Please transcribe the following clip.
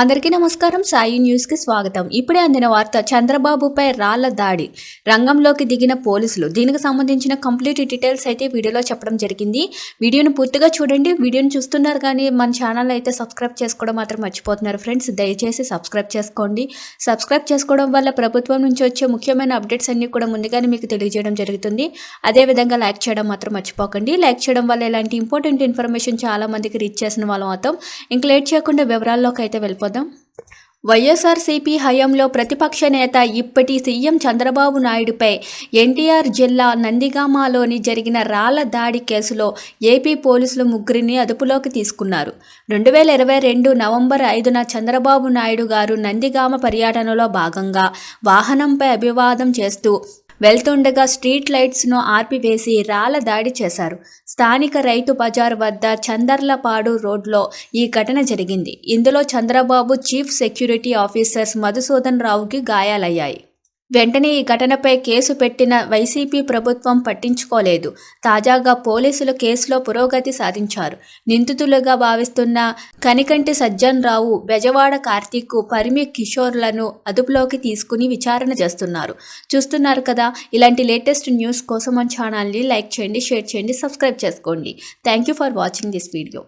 అందరికీ నమస్కారం. సాయి న్యూస్కి స్వాగతం. ఇప్పుడే అందిన వార్త చంద్రబాబుపై రాళ్ళ దాడి. రంగంలోకి దిగిన పోలీసులు. దీనికి సంబంధించిన కంప్లీట్ డీటెయిల్స్ అయితే వీడియోలో చెప్పడం జరిగింది. వీడియోను పూర్తిగా చూడండి. వీడియోను చూస్తున్నారు కానీ మన ఛానల్ అయితే సబ్స్క్రైబ్ చేసుకోవడం మాత్రం మర్చిపోతున్నారు ఫ్రెండ్స్. దయచేసి సబ్స్క్రైబ్ చేసుకోండి. సబ్స్క్రైబ్ చేసుకోవడం వల్ల ప్రభుత్వం నుంచి వచ్చే ముఖ్యమైన అప్డేట్స్ అన్ని కూడా ముందుగానే మీకు తెలియజేయడం జరుగుతుంది. అదేవిధంగా లైక్ చేయడం మాత్రం మర్చిపోకండి. లైక్ చేయడం వల్ల ఇలాంటి ఇంపార్టెంట్ ఇన్ఫర్మేషన్ చాలా మందికి రీచ్ చేసిన వాళ్ళం అవుతాం. ఇంక లేట్ చేయకుండా వివరాల్లోకి అయితే వెళ్ళిపోదాం వైఎస్ఆర్సీపీ హయాంలో ప్రతిపక్ష నేత ఇప్పటి సీఎం చంద్రబాబు నాయుడుపై ఎన్టీఆర్ జిల్లా నందిగామలోని జరిగిన రాళ్ళ దాడి కేసులో ఏపీ పోలీసులు ముగ్గురిని అదుపులోకి తీసుకున్నారు. రెండు వేల ఇరవై రెండు నవంబర్ ఐదున చంద్రబాబు నాయుడు గారు నందిగామ పర్యటనలో భాగంగా వాహనంపై అభివాదం చేస్తూ వెళ్తుండగా స్ట్రీట్ లైట్స్ను ఆర్పివేసి రాళ్ళ దాడి చేశారు. స్థానిక రైతు బజార్ వద్ద చందర్లపాడు రోడ్లో ఈ ఘటన జరిగింది. ఇందులో Chandrababu chief security officers Madhusudan రావుకి గాయాలయ్యాయి. వెంటనే ఈ ఘటనపై కేసు పెట్టిన వైసీపీ ప్రభుత్వం పట్టించుకోలేదు. తాజాగా పోలీసులు కేసులో పురోగతి సాధించారు. నిందితులుగా భావిస్తున్న కనికంటి సజ్జన్ రావు బెజవాడ కార్తీక్ పరిమి కిషోర్లను అదుపులోకి తీసుకుని విచారణ చేస్తున్నారు. చూస్తున్నారు కదా ఇలాంటి లేటెస్ట్ న్యూస్ కోసం మన ఛానల్ని లైక్ చేయండి షేర్ చేయండి సబ్స్క్రైబ్ చేసుకోండి. Thank you for watching this video.